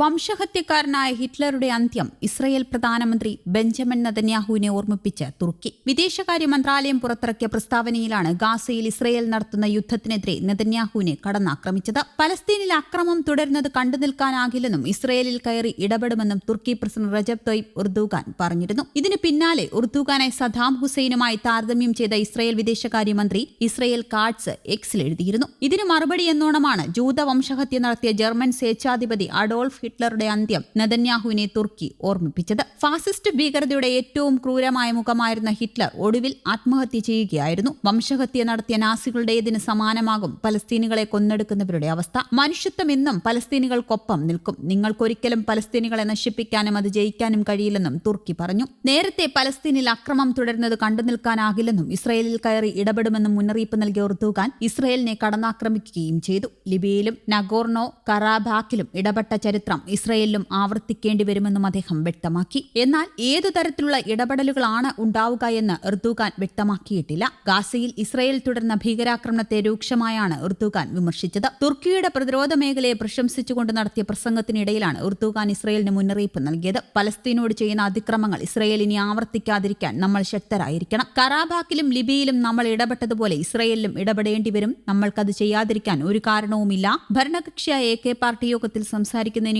വംശഹത്യക്കാരനായ ഹിറ്റ്ലറുടെ അന്ത്യം ഇസ്രയേൽ പ്രധാനമന്ത്രി ബെഞ്ചമിൻ നതന്യാഹുവിനെ ഓർമ്മിപ്പിച്ച് തുർക്കി. വിദേശകാര്യ മന്ത്രാലയം പുറത്തിറക്കിയ പ്രസ്താവനയിലാണ് ഗാസയിൽ ഇസ്രയേൽ നടത്തുന്ന യുദ്ധത്തിനെതിരെ നദന്യാഹുവിനെ കടന്നാക്രമിച്ചത്. പലസ്തീനിൽ അക്രമം തുടരുന്നത് കണ്ടു നിൽക്കാനാകില്ലെന്നും ഇസ്രയേലിൽ കയറി ഇടപെടുമെന്നും തുർക്കി പ്രസിഡന്റ് റജബ് തൊയ്ബ് ഉർദുഖാൻ പറഞ്ഞിരുന്നു. ഇതിന് പിന്നാലെ ഉർദുഖാനെ സദാം ഹുസൈനുമായി താരതമ്യം ചെയ്ത ഇസ്രയേൽ വിദേശകാര്യമന്ത്രി ഇസ്രയേൽ കാഡ്സ് എക്സിൽ എഴുതിയിരുന്നു. ഇതിന് മറുപടി എന്നോണമാണ് ജൂത വംശഹത്യ നടത്തിയ ജർമ്മൻ സ്വേച്ഛാധിപതി അഡോൾഫ് ഹിറ്റ്ലറുടെ അന്ത്യം നെതന്യാഹുവിനെ തുർക്കി ഓർമ്മിപ്പിച്ചത്. ഫാസിസ്റ്റ് ഭീകരതയുടെ ഏറ്റവും ക്രൂരമായ മുഖമായിരുന്ന ഹിറ്റ്ലർ ഒടുവിൽ ആത്മഹത്യ ചെയ്യുകയായിരുന്നു. വംശഹത്യ നടത്തിയ നാസികളുടേതിന് സമാനമാകും? പലസ്തീനികളെ കൊന്നെടുക്കുന്നവരുടെ അവസ്ഥ. മനുഷ്യത്വം എന്നും പലസ്തീനികൾക്കൊപ്പം നിൽക്കും. നിങ്ങൾക്കൊരിക്കലും പലസ്തീനികളെ നശിപ്പിക്കാനും അത് ജയിക്കാനും കഴിയില്ലെന്നും തുർക്കി പറഞ്ഞു. നേരത്തെ പലസ്തീനിൽ അക്രമം തുടരുന്നത് കണ്ടു നിൽക്കാനാകില്ലെന്നും ഇസ്രയേലിൽ കയറി ഇടപെടുമെന്നും മുന്നറിയിപ്പ് നൽകിയ ഉർദുഖാൻ ഇസ്രയേലിനെ കടന്നാക്രമിക്കുകയും ചെയ്തു. ലിബിയയിലും നഗോർണോ കറാബാക്കിലും ഇടപെട്ട ചരിത്രം ഇസ്രയേലിലും ആവർത്തിക്കേണ്ടി വരുമെന്നും അദ്ദേഹം വ്യക്തമാക്കി. എന്നാൽ ഏതു തരത്തിലുള്ള ഇടപെടലുകളാണ് ഉണ്ടാവുക എന്ന് എർദുഖാൻ വ്യക്തമാക്കിയിട്ടില്ല. ഗാസയിൽ ഇസ്രയേൽ തുടർന്ന ഭീകരാക്രമണത്തെ രൂക്ഷമായാണ് ഋതുഖാൻ വിമർശിച്ചത്. തുർക്കിയുടെ പ്രതിരോധ മേഖലയെ പ്രശംസിച്ചുകൊണ്ട് നടത്തിയ പ്രസംഗത്തിനിടയിലാണ് ഋതുഖാൻ ഇസ്രയേലിന് മുന്നറിയിപ്പ് നൽകിയത്. പലസ്തീനോട് ചെയ്യുന്ന അതിക്രമങ്ങൾ ഇസ്രയേൽ ഇനി ആവർത്തിക്കാതിരിക്കാൻ നമ്മൾ ശക്തരായിരിക്കണം. കറാബാക്കിലും ലിബിയയിലും നമ്മൾ ഇടപെട്ടതുപോലെ ഇസ്രയേലിലും ഇടപെടേണ്ടി വരും. നമ്മൾക്കത് ചെയ്യാതിരിക്കാൻ ഒരു കാരണവുമില്ല. ഭരണകക്ഷിയായ എ കെ പാർട്ടി യോഗത്തിൽ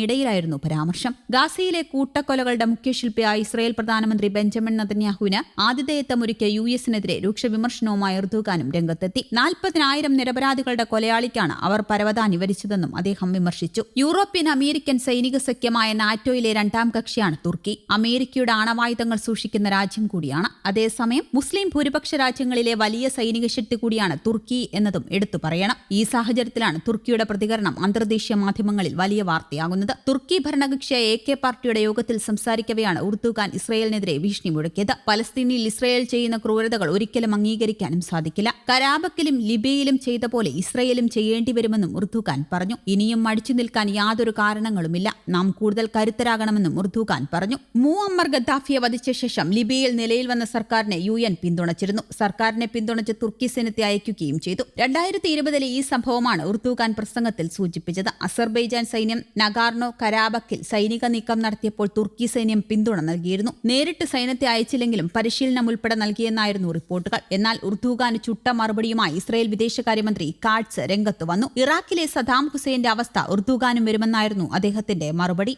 സംസാരിക്കുന്നതിനിടയിലായിരുന്നു പരാമർശം. ഗാസയിലെ കൂട്ടക്കൊലകളുടെ മുഖ്യശില്പിയായ ഇസ്രായേൽ പ്രധാനമന്ത്രി ബെഞ്ചമിൻ നതന്യാഹുവിന് ആതിഥേയത്വമൊരുക്കിയ യു എസിനെതിരെ രൂക്ഷ വിമർശനവുമായി ഉർദുഖാനും രംഗത്തെത്തി. നാൽപ്പതിനായിരം നിരപരാധികളുടെ കൊലയാളിക്കാണ് അവർ പരവതാനി വരിച്ചതെന്നും അദ്ദേഹം വിമർശിച്ചു. യൂറോപ്യൻ അമേരിക്കൻ സൈനിക സഖ്യമായ നാറ്റോയിലെ രണ്ടാം കക്ഷിയാണ് തുർക്കി. അമേരിക്കയുടെ ആണവായുധങ്ങൾ സൂക്ഷിക്കുന്ന രാജ്യം കൂടിയാണ്. അതേസമയം മുസ്ലിം ഭൂരിപക്ഷ രാജ്യങ്ങളിലെ വലിയ സൈനിക ശക്തി കൂടിയാണ് തുർക്കി എന്നതും എടുത്തു പറയണം. ഈ സാഹചര്യത്തിലാണ് തുർക്കിയുടെ പ്രതികരണം അന്തർദേശീയ മാധ്യമങ്ങളിൽ വലിയ വാർത്തയാകുന്നത്. തുർക്കി ഭരണകക്ഷിയായ എ കെ പാർട്ടിയുടെ യോഗത്തിൽ സംസാരിക്കവെയാണ് ഉർദുഖാൻ ഇസ്രയേലിനെതിരെ ഭീഷണി മുഴക്കിയത്. പലസ്തീനിൽ ഇസ്രയേൽ ചെയ്യുന്ന ക്രൂരതകൾ ഒരിക്കലും അംഗീകരിക്കാനും സാധിക്കില്ല. കരാബക്കിലും ലിബിയയിലും ചെയ്ത പോലെ ഇസ്രയേലും ചെയ്യേണ്ടി വരുമെന്നും ഉർദുഖാൻ പറഞ്ഞു. ഇനിയും മടിച്ചു നിൽക്കാൻ യാതൊരു കാരണങ്ങളുമില്ല. നാം കൂടുതൽ കരുത്തരാകണമെന്നും ഉർദുഖാൻ പറഞ്ഞു. മൂഅമ്മർ ഗദ്ദാഫിയെ വധിച്ച ശേഷം ലിബിയയിൽ നിലയിൽ വന്ന സർക്കാരിനെ യു എൻ പിന്തുണച്ചിരുന്നു. സർക്കാരിനെ പിന്തുണച്ച് തുർക്കി സൈന്യത്തെ അയക്കുകയും ചെയ്തു. രണ്ടായിരത്തി ഇരുപതിലെ ഈ സംഭവമാണ് ഉർദുഖാൻ പ്രസംഗത്തിൽ സൂചിപ്പിച്ചത്. അസർബൈജാൻ സൈന്യം നഗാർണോ കരാബക്കിൽ സൈനിക നീക്കം നടത്തിയപ്പോൾ തുർക്കി സൈന്യം പിന്തുണ നൽകിയിരുന്നു. നേരിട്ട് സൈന്യത്തെ അയച്ചില്ലെങ്കിലും പരിശീലനം ഉൾപ്പെടെ നൽകിയെന്നായിരുന്നു റിപ്പോർട്ടുകൾ. എന്നാൽ ഉർദുഖാന് ചുട്ട മറുപടിയുമായി ഇസ്രായേൽ വിദേശകാര്യമന്ത്രി കാട്സ് രംഗത്ത് വന്നു. ഇറാഖിലെ സദാം ഹുസൈന്റെ അവസ്ഥ ഉർദുഖാനും വരുമെന്നായിരുന്നു അദ്ദേഹത്തിന്റെ മറുപടി.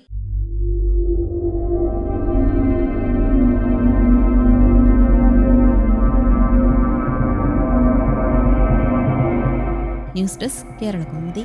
News desk Kerala Kaumudi